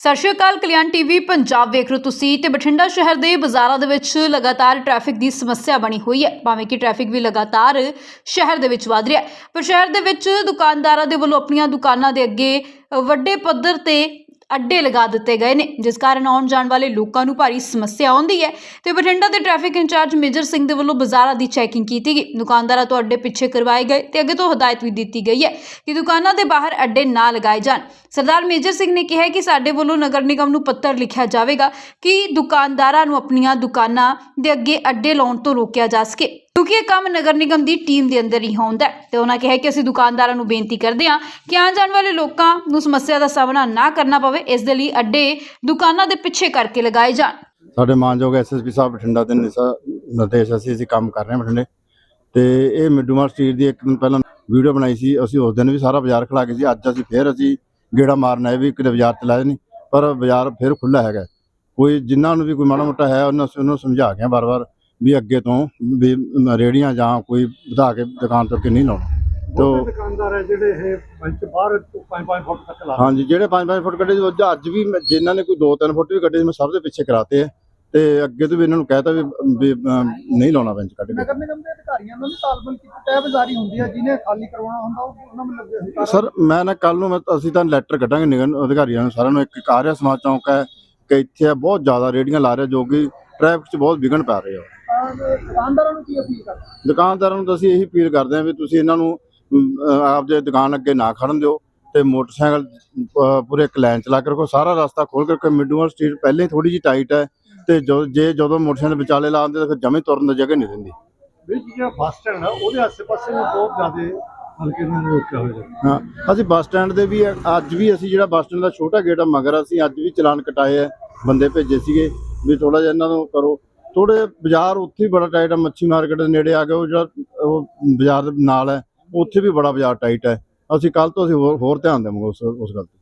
ਸਤਿ ਸ਼੍ਰੀ ਅਕਾਲ, ਕਲਿਆਣ ਟੀਵੀ ਪੰਜਾਬ ਵੇਖ ਰਹੇ ਤੁਸੀਂ ਤੇ ਬਠਿੰਡਾ ਸ਼ਹਿਰ ਦੇ ਬਾਜ਼ਾਰਾਂ ਦੇ ਵਿੱਚ ਲਗਾਤਾਰ ਟ੍ਰੈਫਿਕ ਦੀ ਸਮੱਸਿਆ ਬਣੀ ਹੋਈ ਹੈ, ਭਾਵੇਂ ਕਿ ਟ੍ਰੈਫਿਕ ਵੀ ਲਗਾਤਾਰ ਸ਼ਹਿਰ ਦੇ ਵਿੱਚ ਵਧ ਰਿਹਾ ਹੈ। ਪਰ ਸ਼ਹਿਰ ਦੇ ਵਿੱਚ ਦੁਕਾਨਦਾਰਾਂ ਦੇ ਵੱਲੋਂ ਆਪਣੀਆਂ ਦੁਕਾਨਾਂ ਦੇ ਅੱਗੇ ਵੱਡੇ ਪੱਧਰ ਤੇ ਅੱਡੇ ਲਗਾ ਦਿੱਤੇ ਗਏ ਨੇ, ਜਿਸ ਕਾਰਨ ਆਉਣ ਜਾਣ ਵਾਲੇ ਲੋਕਾਂ ਨੂੰ ਭਾਰੀ ਸਮੱਸਿਆ ਆਉਂਦੀ ਹੈ। ਤੇ ਬਠਿੰਡਾ ਦੇ ਟ੍ਰੈਫਿਕ ਇੰਚਾਰਜ ਮੇਜਰ ਸਿੰਘ ਦੇ ਵੱਲੋਂ ਬਾਜ਼ਾਰਾਂ ਦੀ ਚੈਕਿੰਗ ਕੀਤੀ ਗਈ। ਦੁਕਾਨਦਾਰਾਂ ਤੋਂ ਅੱਡੇ ਪਿੱਛੇ ਕਰਵਾਏ ਗਏ ਤੇ ਅੱਗੇ ਤੋਂ ਹਦਾਇਤ ਵੀ ਦਿੱਤੀ ਗਈ ਹੈ ਕਿ ਦੁਕਾਨਾਂ ਦੇ ਬਾਹਰ ਅੱਡੇ ਨਾ ਲਗਾਏ ਜਾਣ। ਸਰਦਾਰ ਮੇਜਰ ਸਿੰਘ ਨੇ ਕਿਹਾ ਕਿ ਸਾਡੇ ਵੱਲੋਂ ਨਗਰ ਨਿਗਮ ਨੂੰ ਪੱਤਰ ਲਿਖਿਆ ਜਾਵੇਗਾ ਕਿ ਦੁਕਾਨਦਾਰਾਂ ਨੂੰ ਆਪਣੀਆਂ ਦੁਕਾਨਾਂ ਦੇ ਅੱਗੇ ਅੱਡੇ ਲਾਉਣ ਤੋਂ ਰੋਕਿਆ ਜਾ ਸਕੇ। ਕਿਉਂਕਿ ਇਹ ਕੰਮ ਨਗਰ ਨਿਗਮ ਦੀ ਟੀਮ ਦੇ ਅੰਦਰ ਹੀ ਹੁੰਦਾ ਹੈ ਤੇ ਉਹਨਾਂ ਕਿਹਾ ਕਿ ਅਸੀਂ ਦੁਕਾਨਦਾਰਾਂ ਨੂੰ ਬੇਨਤੀ ਕਰਦੇ ਹਾਂ ਕਿ ਆਉਣ ਜਾਣ ਵਾਲੇ ਲੋਕਾਂ ਨੂੰ ਸਮੱਸਿਆ ਦਾ ਸਾਹਮਣਾ ਨਾ ਕਰਨਾ ਪਵੇ, ਇਸ ਦੇ ਲਈ ਅੱਡੇ ਦੁਕਾਨਾਂ ਦੇ ਪਿੱਛੇ ਕਰਕੇ ਲਗਾਏ ਜਾਣ। ਸਾਡੇ ਮਾਨਯੋਗ ਐਸਐਸਪੀ ਸਾਹਿਬ ਬਠਿੰਡਾ ਦੇ ਨਿਰਦੇਸ਼ ਅਸੀਂ ਅਸੀਂ ਕੰਮ ਕਰ ਰਹੇ ਹਾਂ ਬਠਿੰਡੇ। ਤੇ ਇਹ ਮਿੱਡੂਮਾਰ ਸਟਰੀਟ ਦੀ ਇੱਕ ਦਿਨ ਪਹਿਲਾਂ ਵੀਡੀਓ ਬਣਾਈ ਸੀ, ਅਸੀਂ ਉਸ ਦਿਨ ਵੀ ਸਾਰਾ ਬਾਜ਼ਾਰ ਖੜਾ ਕੇ ਸੀ, ਅੱਜ ਅਸੀਂ ਫੇਰ ਅਸੀਂ ਗੇੜਾ ਮਾਰਨ ਆਏ ਵੀ ਕਿਤੇ ਬਾਜ਼ਾਰ ਚਲਾਏ ਨਹੀਂ ਪਰ ਬਾਜ਼ਾਰ ਫੇਰ ਖੁੱਲਾ ਹੈਗਾ। ਕੋਈ ਜਿਨ੍ਹਾਂ ਨੂੰ ਵੀ ਕੋਈ ਮਾੜਾ ਮੋਟਾ ਹੈ ਉਹਨਾਂ ਉਹਨੂੰ ਸਮਝਾ ਕੇ ਬਾਰ-ਬਾਰ ਵੀ ਅੱਗੇ ਤੋਂ ਵੀ ਰੇੜੀਆਂ ਜਾਂ ਕੋਈ ਵਧਾ ਕੇ ਦੁਕਾਨ ਤੋਂ ਅੱਗੇ ਨਹੀਂ ਲਾਉਣਾ। ਤੋ ਦੁਕਾਨਦਾਰ ਹੈ ਜਿਹੜੇ ਇਹ ਮੰਚ ਬਾਹਰ ਤੋਂ 5-5 ਫੁੱਟ ਤੱਕ ਲਾ ਹਾਂਜੀ ਜਿਹੜੇ 5-5 ਫੁੱਟ ਕੱਢੇ ਅੱਜ ਵੀ ਜਿਨ੍ਹਾਂ ਨੇ ਕੋਈ 2-3 ਫੁੱਟ ਵੀ ਕੱਢੇ ਮੈਂ ਸਭ ਦੇ ਪਿੱਛੇ ਕਰਾਤੇ ਆ। ਤੇ ਅੱਗੇ ਤੋਂ ਵੀ ਇਹਨਾਂ ਨੂੰ ਕਹਿਤਾ ਵੀ ਵੀ, ਅਮ, ਨਹੀਂ ਲਾਉਣਾ ਬੈਂਚ ਕੱਢ ਕੇ। ਨਗਰ ਨਿਗਮ ਦੇ ਅਧਿਕਾਰੀਆਂ ਨੂੰ ਵੀ ਤਾਲਬਨ ਕੀਤੀ ਤੈਅ ਹੁੰਦੀ ਹੈ ਜਿਹਨੇ ਖਾਲੀ ਕਰਵਾਉਣਾ ਹੁੰਦਾ ਉਹ ਉਹਨਾਂ ਨੂੰ ਲੱਗੇ ਹੋਏ। ਸਰ ਮੈਂ ਨਾ ਕੱਲ ਨੂੰ ਮੈਂ ਅਸੀਂ ਤਾਂ ਲੈਟਰ ਕੱਢਾਂਗੇ ਨਿਗਮ ਅਧਿਕਾਰੀਆਂ ਨੂੰ ਸਾਰਿਆਂ ਨੂੰ। ਇੱਕ ਆਰਿਆ ਸਮਾਜ ਚੌਂਕ ਹੈ ਕਿ ਇੱਥੇ ਆ ਬਹੁਤ ਜ਼ਿਆਦਾ ਰੇੜੀਆਂ ਲਾ ਰਹੇ ਜੋ ਕਿ ਟ੍ਰੈਫਿਕ 'ਚ ਬਹੁਤ ਵਿਘਨ ਪਾ ਰਹੇ। ਆ ਦੁਕਾਨਦਾਰਾਂ ਨੂੰ ਕੀ ਅਪੀਲ ਕਰਦੇ? ਦੁਕਾਨਦਾਰਾਂ ਨੂੰ ਤਾਂ ਅਸੀਂ ਇਹੀ ਅਪੀਲ ਕਰਦੇ ਹਾਂ ਵੀ ਤੁਸੀਂ ਇਹਨਾਂ ਨੂੰ ਅਮ, ਅਹ, ਆਪਦੇ ਦੁਕਾਨ ਅੱਗੇ ਨਾ ਖੜਨ ਦਿਓ ਤੇ ਮੋਟਰਸਾਈਕਲ ਅਹ, ਪੂਰੇ ਇੱਕ ਲਾਈਨ ਚਲਾ ਕੇ ਰੱਖੋ। ਸਾਰਾ ਰਸਤਾ ਖੋਲ ਕੇ ਰੱਖੋ। ਮਿਡੂਅਲ ਸਟਰੀਟ ਪਹਿਲੇ ਥੋੜੀ ਜਿਹੀ ਟਾਈਟ ਹੈ। ਤੇ ਜੋ ਜੇ ਜਦੋਂ ਮੋਟਰਸਾਈਕਲ ਵਿਚਾਲੇ ਲਾਉਂਦੇ ਤਾਂ ਫਿਰ ਜਮੇ ਤੁਰਨ ਦੀ ਜਗ੍ਹਾ ਨਹੀਂ ਰਹਿੰਦੀ। ਵੀ ਜਿਹੜਾ ਬੱਸ ਸਟੈਂਡ ਹੈ ਉਹਦੇ ਆਸ-ਪਾਸੇ ਵੀ ਬਹੁਤ ਜ਼ਿਆਦਾ ਹਲਕੇ ਨੂੰ ਰੋਕਿਆ ਹੋਇਆ। ਹੈ ਹਾਂ ਅਸੀਂ ਬੱਸ ਸਟੈਂਡ ਦੇ ਵੀ ਅੱਜ ਵੀ ਅਸੀਂ ਜਿਹੜਾ ਬੱਸ ਸਟੈਂਡ ਦਾ ਛੋਟਾ ਗੇਟ ਆ ਮਗਰ ਅਸੀਂ ਅੱਜ ਵੀ ਚਲਾਨ ਕਟਾਏ ਆ ਬੰਦੇ ਭੇਜੇ ਸੀਗੇ ਵੀ ਥੋੜਾ ਜਿਹਾ ਇਹਨਾਂ ਨੂੰ ਕਰੋ। ਥੋੜੇ ਬਾਜ਼ਾਰ ਉੱਥੇ ਹੀ ਬੜਾ ਟਾਈਟ ਆ ਮੱਛੀ ਮਾਰਕੀਟ ਦੇ ਨੇੜੇ ਆ ਗਏ ਉਹ ਜਿਹੜਾ ਉਹ ਬਾਜ਼ਾਰ ਦੇ ਨਾਲ ਹੈ ਉੱਥੇ ਵੀ ਬੜਾ ਬਾਜ਼ਾਰ ਟਾਈਟ ਹੈ। ਅਸੀਂ ਕੱਲ ਤੋਂ ਅਸੀਂ ਹੋਰ ਹੋਰ ਧਿਆਨ ਦੇਵਾਂਗੇ ਉਸ ਉਸ ਗੱਲ ਤੇ।